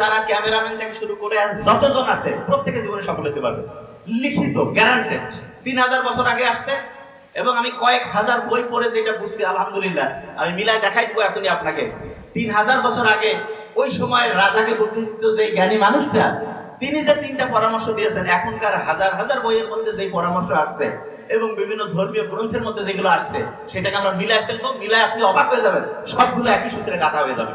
যারা ক্যামেরাম্যান থেকে শুরু করে যতজন আছে, প্রত্যেকে জীবনে সফল হতে পারবে। লিখিত গ্যারান্টেড তিন হাজার বছর আগে আসছে এবং আমি কয়েক হাজার বই পড়ে যেটা বুঝছি, আলহামদুলিল্লাহ, আমি মিলাই দেখাই দিব এখনই আপনাকে। তিন হাজার বছর আগে ওই সময় রাজাকে বুদ্ধি দিত যে জ্ঞানী মানুষটা, তিনি যে তিনটা পরামর্শ দিয়েছেন, এখনকার হাজার হাজার বইয়ের মধ্যে যে পরামর্শ আসছে এবং বিভিন্ন ধর্মীয় গ্রন্থের মধ্যে যেগুলো আসছে, সেটাকে আমরা মিলাই ফেলব মিলাই আপনি অবাক হয়ে যাবেন, সবগুলো একই সূত্রে গাঁথা হয়ে যাবে।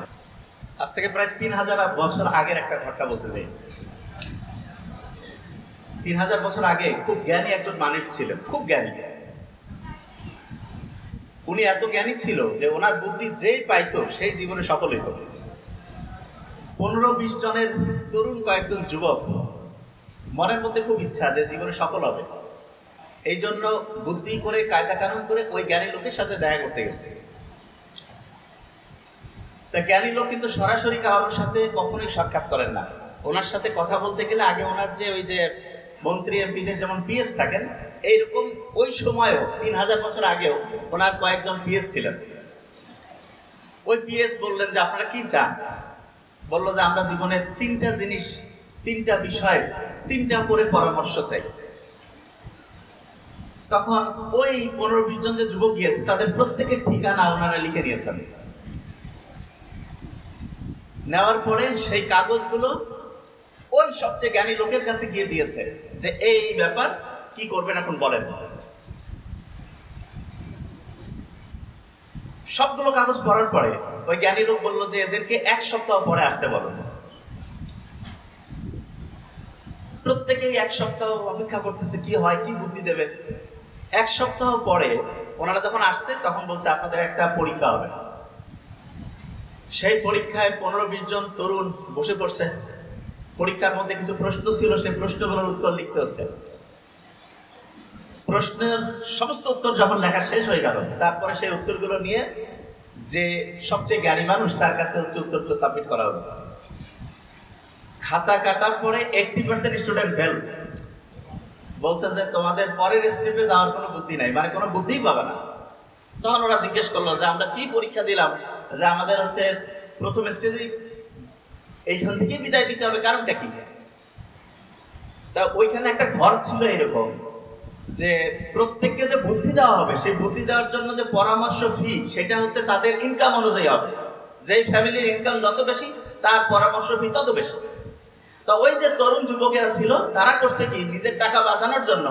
আজ থেকে প্রায় তিন হাজার বছর আগের একটা ঘটনা বলতে চাই তিন হাজার বছর আগে খুব জ্ঞানী একজন মানুষ ছিলেন, খুব জ্ঞানী। উনি এত জ্ঞানী ছিল যে ওনার বুদ্ধি যেই পাইতো, সেই জীবনে সফল হইত। পনেরো বিশ জনের তরুণ কয়েকজন যুবক মনের মধ্যে খুব ইচ্ছা যে জীবনে সফল হবে। এই জন্য বুদ্ধি করে, কায়দা কানুন করে ওই জ্ঞানী লোকের সাথে দেখা করতে গেছে। তা জ্ঞানী লোক কিন্তু সরাসরি কারোর সাথে কখনোই সাক্ষাৎ করেন না। ওনার সাথে কথা বলতে গেলে আগে ওনার যে ওই যে মন্ত্রী, এমপিদের যেমন পিএস থাকেন, এইরকম ওই সময়ও, তিন হাজার বছর আগেও ওনার কয়েকজন পিএস ছিলেন। ওই পিএস বললেন যে, আপনারা কি চান? বলল যে, আমরা জীবনে তিনটা জিনিস, তিনটা বিষয়, তিনটা করে পরামর্শ চাই। তখন ওই পনেরো বিশ জন যে যুবক গিয়েছে, তাদের প্রত্যেকের ঠিকানা ওনারা লিখে নিয়েছেন। নেওয়ার পরে সেই কাগজগুলো ওই সবচেয়ে জ্ঞানী লোকের কাছে গিয়ে দিয়েছে যে, এই ব্যাপার, কি করবেন এখন বলেন? সবগুলো কাগজ পড়ার পরে ওই জ্ঞানী লোক বলল যে, এদেরকে এক সপ্তাহ পরে আসতে বলো। প্রত্যেকেই এক সপ্তাহ অপেক্ষা করতেছে, কি হয়, কি বুদ্ধি দেবে? এক সপ্তাহ পরে ওনারা যখন আসছে, তখন বলছে, আপনাদের একটা পরীক্ষা হবে। সেই পরীক্ষায় পনেরো বিশ জন তরুণ বসে পড়ছে। পরীক্ষার মধ্যে কিছু প্রশ্ন ছিল, সেই প্রশ্নগুলোর উত্তর লিখতে হচ্ছে। প্রশ্নের সমস্ত উত্তর যখন লেখা শেষ হয়ে গেল, তারপরে সেই উত্তরগুলো নিয়ে যে সবচেয়ে জ্ঞানী মানুষ, তার কাছে হচ্ছে উত্তরগুলো সাবমিট করা হলো। খাতা কাটার পরে এইটটি পার্সেন্ট স্টুডেন্ট ফেল বলছে যে, তোমাদের পরের স্টেপে যাওয়ার কোনো বুদ্ধি নাই। মানে কোনো বুদ্ধিই পাবে না। তখন ওরা জিজ্ঞেস করল যে, আমরা কি পরীক্ষা দিলাম? যে আমাদের হচ্ছে প্রথম স্টেজে এইখান থেকে বিদায় দিতে হবে, কারণটা কি? তা ওইখানে একটা ঘর ছিল এরকম, যে প্রত্যেককে যে বুদ্ধি দেওয়া হবে, সেই বুদ্ধি দেওয়ার জন্য যে পরামর্শ ফি সেটা হচ্ছে তাদের ইনকাম অনুযায়ী হবে। যেই ফ্যামিলির ইনকাম যত বেশি, তার পরামর্শ ফি তত বেশি। তা ওই যে তরুণ যুবকেরা ছিল, তারা করছে কি? নিজের টাকা বাঁচানোর জন্য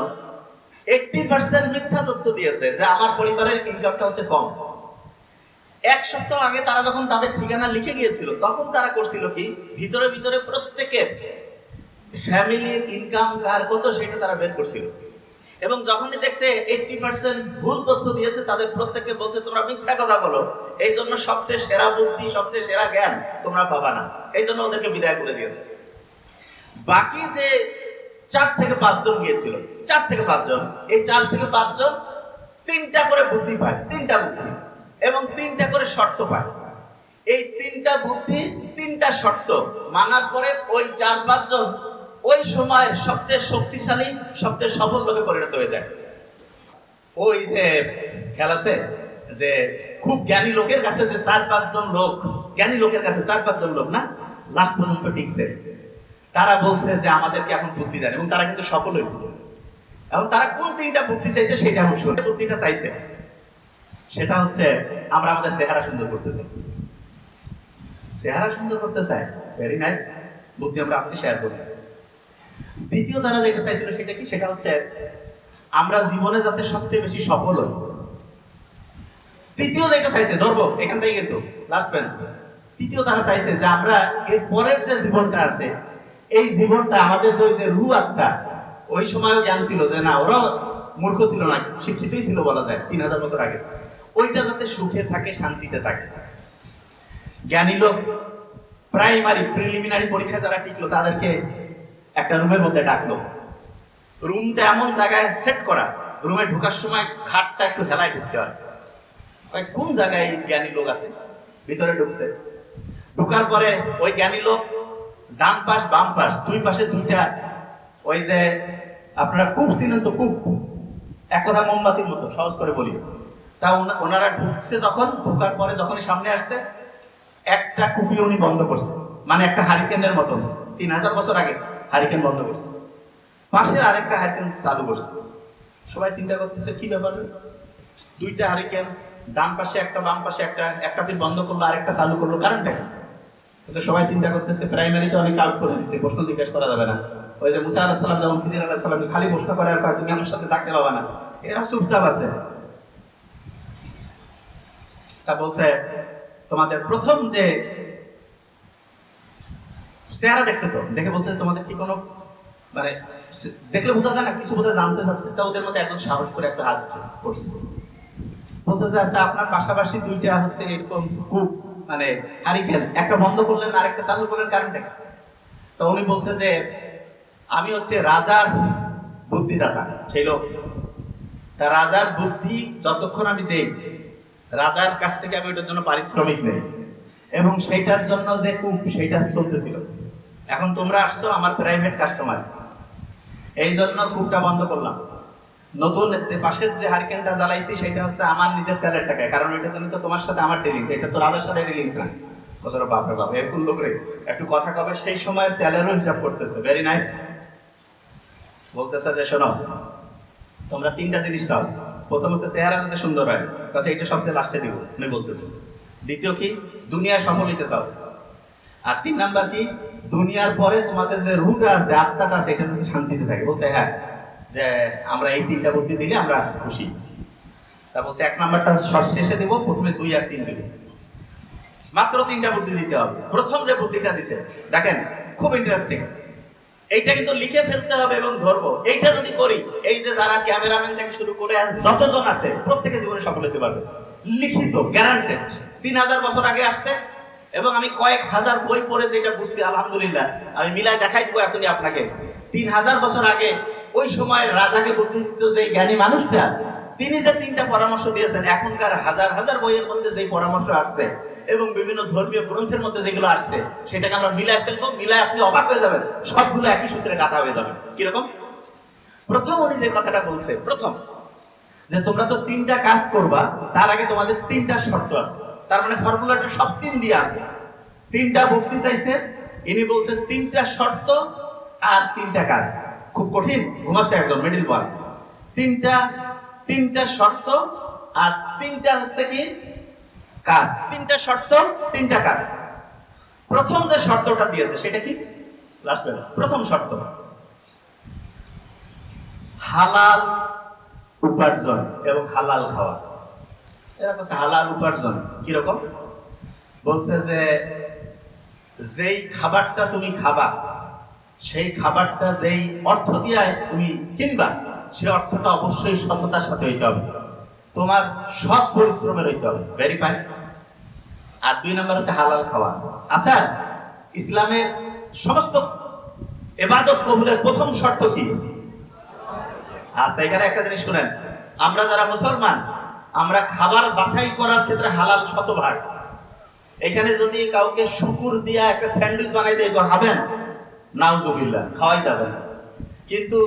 এইটটি পার্সেন্ট মিথ্যা তথ্য দিয়েছে যে আমার পরিবারের ইনকামটা হচ্ছে কম। এক সপ্তাহ আগে তারা যখন তাদের ঠিকানা লিখে গিয়েছিল, তখন তারা করছিল কি? ভিতরে ভিতরে প্রত্যেকের ফ্যামিলির ইনকাম কার কত সেটা তারা বের করছিল। এবং যখনই দেখছে এইটটি পার্সেন্ট ভুল তথ্য দিয়েছে, তাদের প্রত্যেককে বলছে, তোমরা মিথ্যা কথা বলো। এই জন্য সবচেয়ে সেরা বুদ্ধি, সবচেয়ে সেরা জ্ঞান তোমরা পাবা না। এই জন্য ওদেরকে বিদায় করে দিয়েছে। বাকি যে চার থেকে পাঁচজন গিয়েছিল, চার থেকে পাঁচজন, এই চার থেকে পাঁচজন তিনটা করে বুদ্ধি পায়, তিনটা বুদ্ধি। এবং তিনটা করে শর্ত পায়। এই তিনটা বুদ্ধি, তিনটা শর্ত মানার পরে ওই চার পাঁচজন ওই সময়ের সবচেয়ে শক্তিশালী, সবচেয়ে সফল লোকে পরিণত হয়ে যায়। ওই যে, খেয়াল আছে? যে খুব জ্ঞানী লোকের কাছে যে চার পাঁচজন লোক, জ্ঞানী লোকের কাছে চার পাঁচজন লোক না লাস্ট পর্যন্ত টিকছে। তারা বলছে যে আমাদেরকে এখন বুদ্ধি দেন এবং তারা কিন্তু সফল হয়েছে। এবং তারা কোন তিনটা বুদ্ধি চাইছে সেটা বুদ্ধিটা চাইছে। সেটা হচ্ছে আমরা আমাদের চেহারা সুন্দর করতে চাই। চেহারা সুন্দর করতে চাই ভেরি নাইস বুদ্ধি আমরা আজকে শেয়ার করি। দ্বিতীয় তারা যেটা চাইছিল সেটা কি? সেটা হচ্ছে আমরা জীবনে যাতে সবচেয়ে বেশি সফল হই। তৃতীয় যেটা চাইছে, ধরবো, এখান থেকে কিন্তু লাস্ট বেঞ্চ তৃতীয় তারা চাইছে যে আমরা এর পরের যে জীবনটা আছে, এই জীবনটা আমাদের যে রু আত্মা, ওই সময় জ্ঞান ছিল যে না, ওরাও মূর্খ ছিল না, শিক্ষিতই ছিল বলা যায়, তিন হাজার বছর আগে। ওইটা যাতে সুখে থাকে, শান্তিতে থাকে। জ্ঞানী লোক প্রাইমারি প্রিলিমিনারি পরীক্ষা যারা টিকলো, তাদেরকে একটা রুমের মধ্যে ডাকলো। রুমটা এমন জায়গায় সেট করা, রুমে ঢোকার সময় খাটটা একটু হেলায় ঢুকতে হয়। কোন জায়গায় জ্ঞানী লোক আছে? ভিতরে ঢুকছে। ঢুকার পরে ওই জ্ঞানী লোক ডান পাশ, বাম পাশ, দুই পাশে দুইটা ওই যে আপনারা কূপ চিনেন তো কূপ? এক কথা মোমবাতির মতো, সহজ করে বলি। তা ওনারা ঢুকছে যখন, ঢোকার পরে যখনই সামনে আসছে, একটা কুপি উনি বন্ধ করছে। মানে একটা হারিকেনের মতো। তিন হাজার বছর আগে হারিকেন বন্ধ করছে। পাশের আরেকটা হারিকেন চালু করছে। সবাই চিন্তা করতেছে, কি ব্যাপার? দুইটা হারিকেন, ডান পাশে একটা, বাম পাশে একটা একটা ফির বন্ধ করল, আরেকটা চালু করল, কারণটা কি? কিন্তু সবাই চিন্তা করতেছে প্রাইমারিতে অনেক আউট করে দিচ্ছে প্রশ্ন জিজ্ঞেস করা যাবে না। ওই যে মুসা আলাহ সাল্লাম যেমন খিদির আলাহ সাল্লাম খালি প্রশ্ন করে আর তুমি আমার সাথে থাকতে পাবা না? এরা চুপচাপ আছে। তা বলছে, তোমাদের প্রথম যে চেহারা দেখছে তো, দেখে বলছে তোমাদের কি কোনো মানে দেখলে বোঝা যায় না, কিছু বোধহয় জানতে চাচ্ছে, তা ওদের মধ্যে একজন সাহস করে একটা হাত করছে বলতেছে আচ্ছা আপনার পাশাপাশি দুইটা হচ্ছে এরকম কূপ মানে হারিকেন, একটা বন্ধ করলেন, আরেকটা চালু করলেন, কারণটা কি? তো উনি বলছে যে, আমি হচ্ছে রাজার বুদ্ধিদাতা, সেই লোক তা রাজার বুদ্ধি যতক্ষণ আমি দেই রাজার কাছ থেকে আমি ওটার জন্য পারিশ্রমিক নেই। এবং সেইটার জন্য যে কূপ, সেইটা চলতেছিল। এখন তোমরা আসছো আমার প্রাইভেট কাস্টমার এই জন্য কূপটা বন্ধ করলাম। নতুন যে পাশের যে হারিকেনটা জ্বালাইছি, সেটা হচ্ছে আমার নিজের তেলের টাকায়। কারণ ওইটার জন্য তো তোমার সাথে আমার ডিলিংস এটা তো রাজার সাথে ডিলিংস না বছর বাপরে বাপ, এরকম লোক রে। একটু কথা কবে, সেই সময় তেলেরও হিসাব করতেছে। ভেরি নাইস বলতেছে যে, শোনো, তোমরা তিনটা জিনিস চাও। প্রথম হচ্ছে চেহারা যাতে সুন্দর হয়, কাছে এইটা সবচেয়ে লাস্টে দিব, উনি বলতেছে। দ্বিতীয় কি? দুনিয়ায় সফল হইতে চাও। আর তিন নাম্বার কি? দুনিয়ার পরে তোমাদের যে রুট আছে, আত্মাটা আছে, এটা যদি শান্তিতে থাকে। বলছে হ্যাঁ যে আমরা এই তিনটা বুদ্ধি দিলে আমরা খুশি। তা বলছে, এক নাম্বারটা শেষে দেবো, প্রথমে দুই আর তিন দেবো। মাত্র তিনটা বুদ্ধি দিতে হবে। প্রথম যে বুদ্ধিটা দিছে, দেখেন, খুব ইন্টারেস্টিং এইটা কিন্তু লিখে ফেলতে হবে এবং ধরবো। এইটা যদি করি, এই যে যারা ক্যামেরাম্যান থেকে শুরু করে যতজন আছে, প্রত্যেকে জীবনে সফল হতে পারবে। লিখিত গ্যারান্টেড তিন হাজার বছর আগে আসছে এবং আমি কয়েক হাজার বই পড়ে যেটা বুঝছি, আলহামদুলিল্লাহ, আমি মিলাই দেখাই দিব এখনই আপনাকে। তিন হাজার বছর আগে ওই সময় রাজাকে বুদ্ধি দিত যে জ্ঞানী মানুষটা, তিনি যে তিনটা পরামর্শ দিয়েছেন, এখনকার হাজার হাজার বইয়ের মধ্যে যে পরামর্শ আসছে এবং বিভিন্ন ধর্মীয় গ্রন্থের মধ্যে যেগুলো আসছে, সেটাকে আমরা মিলায় ফেলব, মিলায় আপনি অবাক হয়ে যাবেন, সবগুলো একই সূত্রে গাঁথা হয়ে যাবে। কীরকম? প্রথম উনি যে কথাটা বলছে, প্রথম, যে তোমরা তো তিনটা কাজ করবা, তার আগে তোমাদের তিনটা শর্ত আছে। তার মানে ফর্মুলাটা সব তিন দিয়ে আছে। তিনটা ভক্তি চাইছে, ইনি বলছেন তিনটা শর্ত আর তিনটা কাজ। খুব কঠিন, ঘুমাচ্ছে একজন মিডিল বল তিনটা তিনটা শর্ত আর তিনটা হচ্ছে কি? কাজ। তিনটা শর্ত, তিনটা কাজ। প্রথম যে শর্তটা দিয়েছে, সেটা কি? প্রথম শর্ত। হালাল উপার্জন এবং হালাল খাওয়া। এরা বলছে হালাল উপার্জন। কীরকম বলছে যে যেই খাবারটা তুমি খাবা, সেই খাবারটা যেই অর্থ দিয়ে তুমি কিনবা, সে অর্থটা অবশ্যই সততার সাথে হইতে হবে। তোমার সৎ পরিশ্রমের হইতে হবে। ভেরিফাই আর দুই নম্বর হচ্ছে হালাল খাওয়া। আচ্ছা ইসলামের সমস্ত এবাদত কবুলের প্রথম শর্ত কি? আচ্ছা এখানে একটা জিনিস শুনেন। আমরা যারা মুসলমান, আমরা খাবার বাছাই করার ক্ষেত্রে হালাল শতভাগ। এখানে যদি কাউকে শুকুর দিয়া একটা স্যান্ডউইচ বানাই দিয়ে খাবেন নাউজুবিল্লাহ, খাওয়াই যাবে না। কিন্তু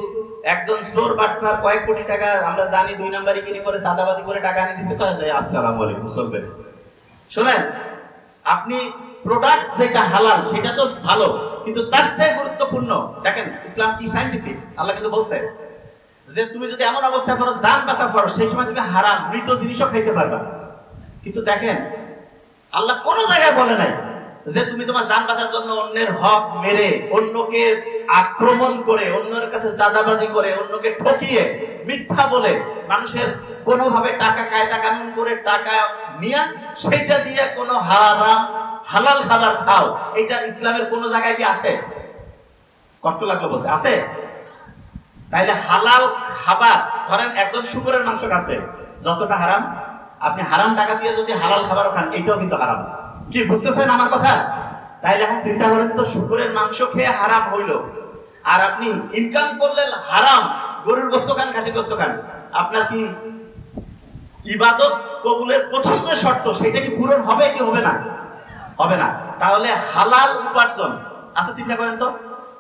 একজন চোর বাটপার কয়েক কোটি টাকা, আমরা জানি দুই নাম্বারই কিনি করে সাদাবাজি করে টাকা এনে দিছে, কয়ে যায় আসসালামু আলাইকুম চলবে শোনেন, আপনি প্রোডাক্ট যেটা হালাল, সেটা তো ভালো, কিন্তু তার চেয়ে গুরুত্বপূর্ণ, দেখেন, ইসলাম কি সাইন্টিফিক আল্লাহ কিন্তু বলছে যে তুমি যদি এমন অবস্থা করো, জান বাঁচা করো সেই সময় তুমি হারাম, মৃত জিনিসও খাইতে পারবা। কিন্তু দেখেন, আল্লাহ কোনো জায়গায় বলে নাই যে তুমি তোমার জান বাঁচার জন্য অন্যের হক মেরে অন্যকে আক্রমণ করে, অন্যের কাছে চাঁদাবাজি করে, অন্যকে ঠকিয়ে, মিথ্যা বলে মানুষের কোনোভাবে টাকা, কায়দা কানুন করে টাকা নিয়ে সেটা দিয়ে কোনো হারাম, হালাল খাবার খাও। এটা ইসলামের কোনো জায়গায় কি আছে? কষ্ট লাগল বলতে। আছে? তাইলে হালাল খাবার, ধরেন একজন শুকুরের মাংস খাচ্ছে, যতটা হারাম, আপনি হারাম টাকা দিয়ে যদি হালাল খাবার খান, এটাও কিন্তু হারাম। কি, বুঝতেছেন আমার কথা? তাইলে এখন চিন্তা করেন তো, শুকুরের মাংস খেয়ে হারাম হইল। আর আপনি ইনকাম করলেন হারাম, গরুর গোস্ত খান, খাসির গোস্ত খান। আপনার কি ইবাদত কবুলের প্রথম যে শর্ত, সেটা কি পূরণ হবে কি হবে না? হবে না। তাহলে হালাল উপার্জন আচ্ছা চিন্তা করেন তো,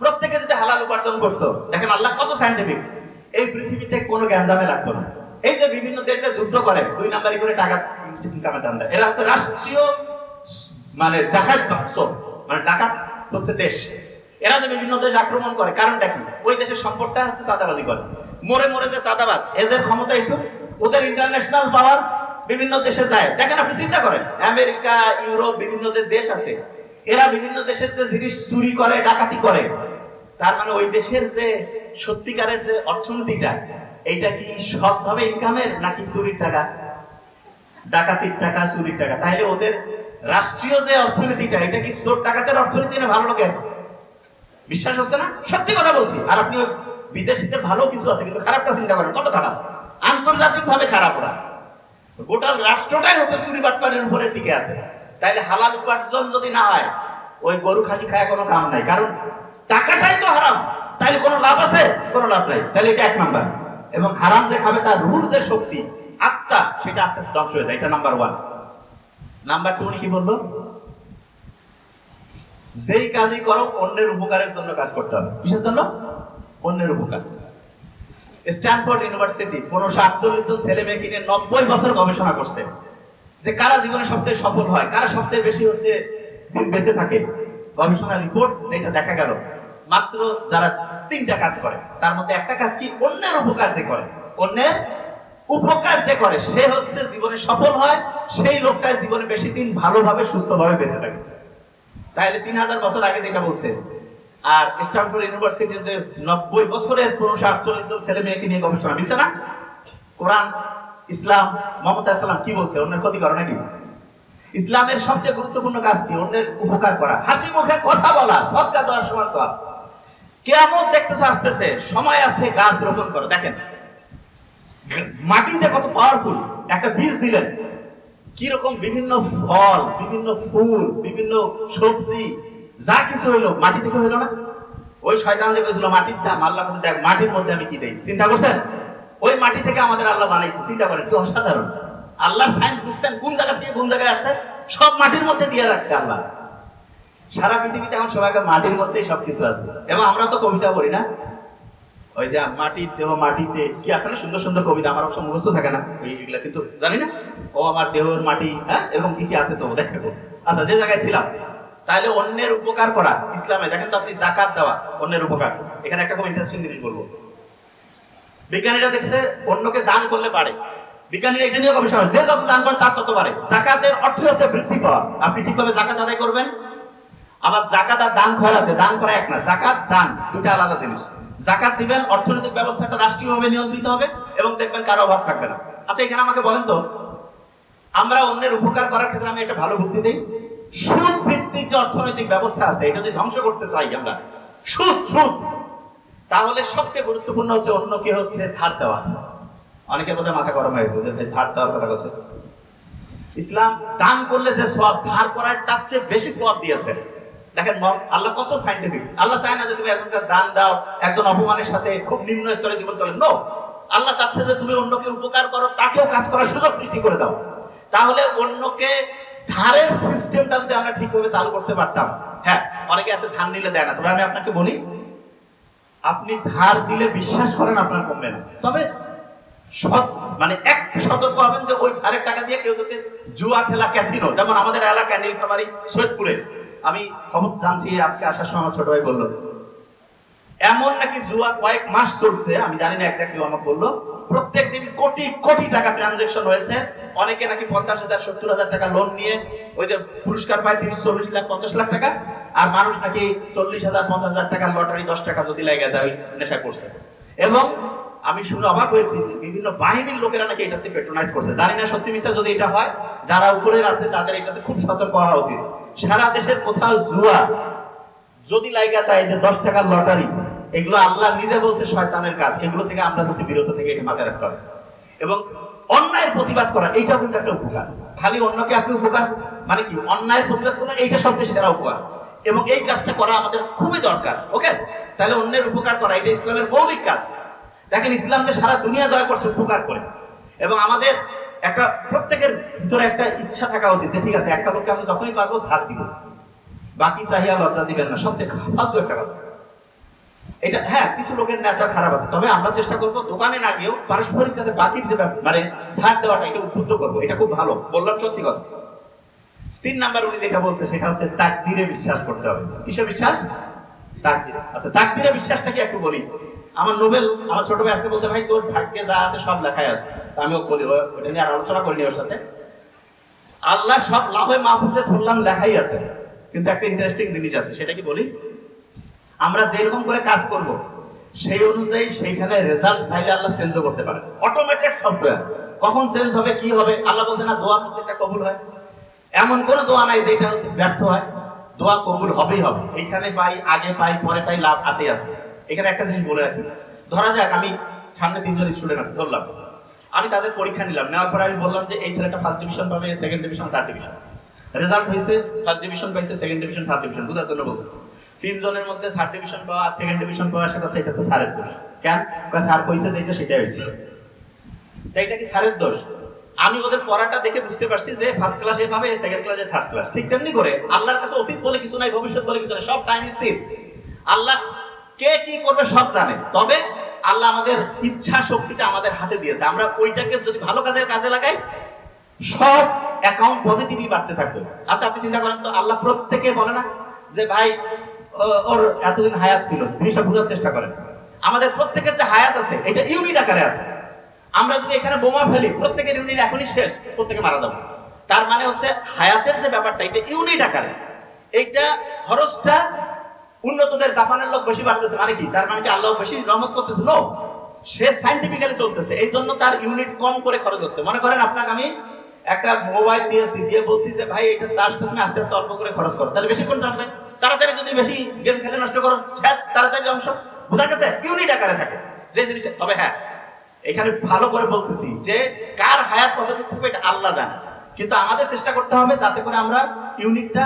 প্রত্যেকে যদি হালাল উপার্জন করতো, দেখেন আল্লাহ কত সাইন্টিফিক এই পৃথিবীতে কোনো গ্যাঞ্জামে রাখতো না। এই যে বিভিন্ন দেশে যুদ্ধ করে, দুই নাম্বারি করে টাকা ইনকামের ধান্দা এরা হচ্ছে রাষ্ট্রীয় মানে বাক্স মানে ডাকাত হচ্ছে দেশ। এরা যে বিভিন্ন দেশ আক্রমণ করে, কারণটা কি? ওই দেশের সম্পদটা হচ্ছে চাঁদাবাজি করে। মরে মরে যে চাঁদাবাজ, এদের ক্ষমতা একটু, ওদের ইন্টারন্যাশনাল পাওয়ার বিভিন্ন দেশে যায়। দেখেন আপনি চিন্তা করেন, আমেরিকা, ইউরোপ, বিভিন্ন যে দেশ আছে, এরা বিভিন্ন দেশের যে জিনিস চুরি করে, ডাকাতি করে, তার মানে ওই দেশের যে সত্যিকারের যে অর্থনীতিটা, এইটা কি সৎভাবে ইনকামের নাকি চুরির টাকা? ডাকাতির টাকা, চুরির টাকা। তাহলে ওদের রাষ্ট্রীয় যে অর্থনীতিটা, এটা কি চোর ডাকাতের অর্থনীতি না ভালো লোকের? বিশ্বাস হচ্ছে না? সত্যি কথা বলছি। আর আপনি বিদেশিদের ভালো কিছু আছে, কিন্তু খারাপটা চিন্তা করেন, কত খারাপ? আন্তর্জাতিক ভাবে খারাপ ওরা। গোটা রাষ্ট্রটাই হচ্ছে চুরি বাটপানির উপরে টিকে আছে। তাইলে হালাল উপার্জন যদি না হয়, ওই গরু খাসি খায় কোনো কাম নাই। কারণ টাকাটাই তো হারাম। তাইলে কোনো লাভ আছে? কোনো লাভ নাই। তাহলে এটা এক নাম্বার। এবং হারাম যে খাবে তার রুহুর যে শক্তি, আত্মা, সেটা আস্তে আস্তে ধ্বংস হয়ে যায়। এটা নাম্বার ওয়ান। নাম্বার টু কি বলল? যেই কাজই করো, অন্যের উপকারের জন্য কাজ করতে হবে। কিসের জন্য? অন্যের উপকার। স্ট্যানফোর্ড ইউনিভার্সিটি পনেরোশো আটচল্লিশ জন ছেলে মেয়েকে নিয়ে নব্বই বছর গবেষণা করছে। যে কারা জীবনে সবচেয়ে সফল হয়, কারা সবচেয়ে বেশি হচ্ছে দিন বেঁচে থাকে? গবেষণা রিপোর্ট যেটা দেখা গেল, মাত্র যারা তিনটা কাজ করে, তার মধ্যে একটা কাজ কি? অন্যের উপকার যে করে। অন্যের উপকার যে করে, সে হচ্ছে জীবনে সফল হয়, সেই লোকটা জীবনে বেশি দিন ভালোভাবে, সুস্থভাবে বেঁচে থাকে। তাহলে তিন হাজার বছর আগে যেটা বলছে, আর স্ট্যানফোর্ড ইউনিভার্সিটির যে নব্বই বছরের পনেরোশো আটচল্লিশ ছেলে মেয়েকে নিয়ে গবেষণা মিলছে না? কোরআন, ইসলাম, মোহাম্মদ সাল্লাম কি বলছে? অন্যের ক্ষতি করে নাকি? ইসলামের সবচেয়ে গুরুত্বপূর্ণ কাজ কি? অন্যের উপকার করা। হাসি মুখে কথা বলা সৎকা দেওয়ার সমান সব কেমন দেখতেছে, আসতেছে, সময় আছে, গাছ রোপণ করো। দেখেন মাটি যে কত পাওয়ারফুল একটা বীজ দিলেন। কীরকম বিভিন্ন ফল, বিভিন্ন ফুল, বিভিন্ন সবজি, যা কিছু হইল, মাটি থেকে হইল না? ওই শয়তান যে কইছিল, মাটির দাম, আল্লাহ কাছে দেখ, মাটির মধ্যে আমি কি দেই? চিন্তা করছেন? ওই মাটি থেকে আমাদের আল্লাহ বানাইছে, চিন্তা করেন, কি অসাধারণ। আল্লাহর সায়েন্স বুঝছেন, কোন জায়গা থেকে কোন জায়গায় আসছে সব মাটির মধ্যে দিয়ে রাখছে আল্লাহ। সারা পৃথিবীতে এখন সবাইকে মাটির মধ্যেই সবকিছু আছে। এবং আমরা তো কবিতা পড়ি না? ওই যে মাটির দেহ মাটিতে কি আছে না? সুন্দর সুন্দর কবিতা আমার অবশ্য মুখস্থ থাকে না। এইগুলা কিন্তু জানি না। ও আমার দেহর মাটি হ্যাঁ? এরকম কি কি আছে তো? দেখো আচ্ছা যে জায়গায় ছিলাম, তাহলে অন্যের উপকার করা ইসলামে, দেখেন তো আপনি জাকাত দেওয়া, অন্যের উপকার। এখানে একটা খুব ইন্টারেস্টিং জিনিস বলব। বিজ্ঞানীরা দেখছে, অন্যকে দান করলে বাড়ে। বিজ্ঞানীরা এটা নিয়ে গবেষণা যে যত দান করে, তার তত বাড়ে। জাকাতের অর্থ হচ্ছে বৃদ্ধি পাওয়া। আপনি ঠিকভাবে জাকাত আদায় করবেন? আবার জাকাত আর দান খয়রাতে দান করা এক না, জাকাত, দান দুটা আলাদা জিনিস। জাকাত দিবেন, অর্থনৈতিক ব্যবস্থাটা রাষ্ট্রীয়ভাবে নিয়ন্ত্রিত হবে এবং দেখবেন কারও অভাব থাকবে না। আচ্ছা এখানে আমাকে বলেন তো, আমরা অন্যের উপকার করার ক্ষেত্রে আমি একটা ভালো বুদ্ধি দিই? সুদ ভিত্তিক যে অর্থনৈতিক ব্যবস্থা আছে, এটা যদি ধ্বংস করতে চাই আমরা, সুদ সুদ, তাহলে সবচেয়ে গুরুত্বপূর্ণ হচ্ছে অন্য অন্যকে হচ্ছে ধার দেওয়া। অনেকের মধ্যে মাথা গরম হয়েছে যে ধার দেওয়ার কথা বলছে। ইসলাম দান করলে যে সব ধার করার তার চেয়ে বেশি সব দিয়েছে। দেখেন আল্লাহ কত সাইন্টিফিক আল্লাহ চায় না যে তুমি একজনকে দান দাও একজন অপমানের সাথে খুব নিম্ন স্তরে জীবন চলে। নো আল্লাহ চাচ্ছে যে তুমি অন্যকে উপকার করো, তাকেও কাজ করার সুযোগ সৃষ্টি করে দাও। তাহলে অন্যকে ধারের সিস্টেমটা যদি আমরা ঠিকভাবে চালু করতে পারতাম হ্যাঁ অনেকে আছে ধার নিলে দেয় না, তবে আমি আপনাকে বলি, আপনি ধার দিলে বিশ্বাস করেন আপনার কমবে না। তবে সৎ মানে একটু সতর্ক হবেন যে ওই ধারের টাকা দিয়ে কেউ যাতে জুয়া খেলা ক্যাসিনো যেমন আমাদের এলাকায় নীলফামারি, সৈয়দপুরে আমি খবর জানছি আজকে আসার সময় আমার ছোট ভাই বলল, এমন নাকি জুয়া কয়েক মাস চলছে, আমি জানি না একজাক্টলি আমাকে বলল প্রত্যেক দিন কোটি কোটি টাকা ট্রানজেকশন হয়েছে, অনেকে নাকি পঞ্চাশ হাজার, সত্তর হাজার টাকা লোন নিয়ে ওই যে পুরস্কার পায়, তিরিশ, চল্লিশ লাখ, পঞ্চাশ লাখ টাকা, আর মানুষ নাকি চল্লিশ হাজার, পঞ্চাশ হাজার টাকা, লটারি দশ টাকা যদি লেগে যায়, ওই নেশা করছে এবং আমি শুনে অবাক হয়েছি যে বিভিন্ন বাহিনীর লোকেরা নাকি এটাতে পেট্রোনাইজ করছে। জানি না সত্যি মিথ্যা যদি এটা হয়, যারা উপরের আছে তাদের এটাতে খুব সতর্ক হওয়া উচিত। সারা দেশের কোথাও জুয়া, যদি লাইগা যায় যে দশ টাকার লটারি, এগুলো আল্লাহ নিজে বলছে শয়তানের কাজ। এগুলো থেকে আমরা যদি বিরত থেকে এটা মাথায় রাখতে হবে এবং অন্যায়ের প্রতিবাদ করা, এইটাও কিন্তু একটা উপকার। খালি অন্যকে আপনি উপকার মানে কি, অন্যায়ের প্রতিবাদ করা এইটা সবচেয়ে সেরা উপকার। এবং এই কাজটা করা আমাদের খুবই দরকার ওকে তাহলে অন্যের উপকার করা, এটা ইসলামের মৌলিক কাজ। দেখেন ইসলাম যে সারা দুনিয়া জয় করছে উপকার করে। এবং আমাদের একটা প্রত্যেকের ভিতরে একটা ইচ্ছা থাকা উচিত যে ঠিক আছে, একটা লোককে আমরা যখনই পারব ধার দিব। বাকি চাহিয়া লজ্জা দিবেন না। সবচেয়ে ফালতু একটা কথা। এটা হ্যাঁ কিছু লোকের নেচার খারাপ আছে। তবে আমরা চেষ্টা করব দোকানে না গিয়েও পারস্পরিক যাতে বাকির যে মানে ধার দেওয়াটা এটা উদ্বুদ্ধ করব। এটা খুব ভালো। বললাম সত্যি কথা। তিন নাম্বার উনি যেটা বলছে, সেটা হচ্ছে তাকদিরে বিশ্বাস করতে হবে। কিসে বিশ্বাস? তাকদিরে। আচ্ছা তাকদিরে বিশ্বাসটা কি একটু বলি। আমার নোবেল, আমার ছোট ভাই আজকে বলছে, ভাই, তোর ভাগ্যে যা আছে সব লেখাই আছে। তা আমিও বলি ওটা নিয়ে আর আলোচনা করিনি ওর সাথে। আল্লাহ সব লাহে মাহফুজে ধরলাম, লেখাই আছে। কিন্তু একটা ইন্টারেস্টিং জিনিস আছে, সেটা কি বলি? আমরা যেরকম করে কাজ করব, সেই অনুযায়ী সেইখানে রেজাল্ট চাইলে আল্লাহ চেঞ্জও করতে পারে। অটোমেটেড সফটওয়্যার কখন চেঞ্জ হবে, কি হবে? আল্লাহ বলছে, না, দোয়া প্রত্যেকটা কবুল হয়। এমন কোনো দোয়া নাই যেটা হচ্ছে ব্যর্থ হয়। দোয়া কবুল হবেই হবে। এইখানে পাই, আগে পাই, পরে পাই, লাভ আছেই আছে। এখানে একটা জিনিস বলে রাখি। ধরা যাক, আমি সামনে তিনজন স্টুডেন্ট আছে, ধরলাম। আমি তাদের পরীক্ষা নিলাম, নেওয়ার পরে আমি বললাম যে এই ছেলেটা ফার্স্ট ডিভিশন পাবে second division third division result হয়েছে ফার্স্ট ডিভিশন পাইছে সেকেন্ড ডিভিশন থার্ড ডিভিশন বুঝার জন্য বলছে। তিনজনের মধ্যে থার্ড ডিভিশন পাওয়া সেকেন্ড ডিভিশন পাওয়া, সেটা সেটা তো স্যারের দোষ। কেন? স্যার কইছে যেটা সেটাই হয়েছে তাই এটা কি স্যারের দোষ? আমি ওদের পড়াটা দেখে বুঝতে পারছি যে ফার্স্ট ক্লাসে পাবে সেকেন্ড ক্লাসে থার্ড ক্লাস ঠিক তেমনি করে আল্লাহর কাছে অতীত বলে কিছু নাই, ভবিষ্যৎ বলে কিছু নাই, সব টাইম স্থির। আল্লাহ কে কি করবে সব জানে। তবে আল্লাহ আমাদের ইচ্ছা শক্তিটা আমাদের হাতে দিয়েছে। আমরা ওইটাকে যদি ভালো কাজের কাজে লাগাই, সব অ্যাকাউন্ট পজিটিভই বাড়তে থাকবে। আচ্ছা আপনি চিন্তা করেন তো, আল্লাহ প্রত্যেকে বলে না যে, ভাই ওর এতদিন হায়াত ছিল, জিনিসটা বোঝার চেষ্টা করেন। আমাদের প্রত্যেকের যে হায়াত আছে, এটা ইউনিট আকারে আছে। আমরা যদি এখানে বোমা ফেলি, প্রত্যেকের ইউনিট এখনই শেষ, প্রত্যেকে মারা যাব। তার মানে হচ্ছে, হায়াতের যে ব্যাপারটা, এটা ইউনিট আকারে। এইটা খরচটা উন্নতদের জাপানের লোক বেশি বাড়তেছে মানে কি? তার মানে কি আল্লাহ বেশি রহমত করতেছে? নো সে সাইন্টিফিক্যালি চলতেছে। এই জন্য তার ইউনিট কম করে খরচ হচ্ছে। মনে করেন আপনাকে আমি একটা মোবাইল দিয়েছি, দিয়ে বলছি যে, ভাই, এটা চার্জ তুমি আস্তে আস্তে অল্প করে খরচ করো। তাহলে বেশি কোন টানবে তাড়াতাড়ি যদি বেশি গেম খেলে নষ্ট করো, শেষ, তাড়াতাড়ি অংশ। বোঝা গেছে? ইউনিট আকারে থাকে। যে জিনিসটা তবে হ্যাঁ এখানে ভালো করে বলতেছি যে, কার হায়াত কতটুকু থাকবে এটা আল্লাহ জানে। কিন্তু আমাদের চেষ্টা করতে হবে যাতে করে আমরা ইউনিটটা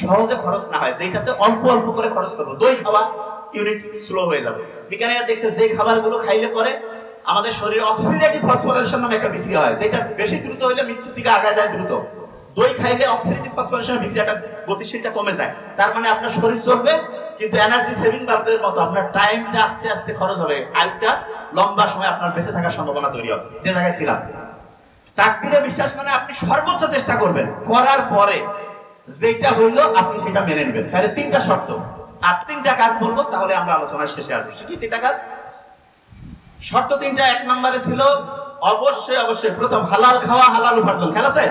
সহজে খরচ না হয়, যেটাতে অল্প অল্প করে খরচ করব। দই খাওয়া ইউনিট স্লো হয়ে যাবে। বিজ্ঞানীরা দেখছে যে খাবারগুলো খাইলে পরে আমাদের শরীরে অক্সিডেটিভ ফসফোরেশন নামে একটা বিক্রিয়া হয়, যেটা বেশি দ্রুত হইলে মৃত্যুর দিকে আগায় যায় দ্রুত। দই খাইলে অক্সিডেটিভ ফসফোরেশনের বিক্রিয়াটা গতিশীলটা কমে যায়। তার মানে আপনার শরীর চলবে, কিন্তু এনার্জি সেভিং বাল্বের মতো আপনার টাইমটা আস্তে আস্তে খরচ হবে, আয়ুটা লম্বা সময় আপনার বেঁচে থাকার সম্ভাবনা তৈরি হবে। যে জায়গায় ছিলাম। তাকদিরে বিশ্বাস মানে আপনি সর্বোচ্চ চেষ্টা করবেন। করার পরে যেটা হইল আপনি সেটা মেনে নেবেন। তাহলে তিনটা শর্ত। আর তিনটা কাজ বলব, তাহলে আমরা আলোচনার শেষে আসব। কি তিনটা কাজ? শর্ত তিনটা, এক নম্বরে ছিল অবশ্যই অবশ্যই প্রথম হালাল খাওয়া, হালাল উপার্জন। খেলা আছে?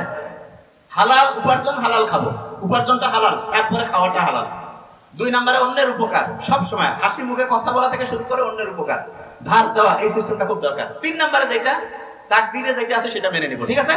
হালাল উপার্জন, হালাল খাব। উপার্জনটা হালাল তারপরে খাওয়াটা হালাল। দুই নম্বরে অন্যের উপকার। সব সময় হাসি মুখে কথা বলা থেকে শুরু করে অন্যের উপকার। ধার দেওয়া, এই সিস্টেমটা খুব দরকার। তিন নম্বরে যেটা তাকদিরে যেটা আছে সেটা মেনে নিব ঠিক আছে?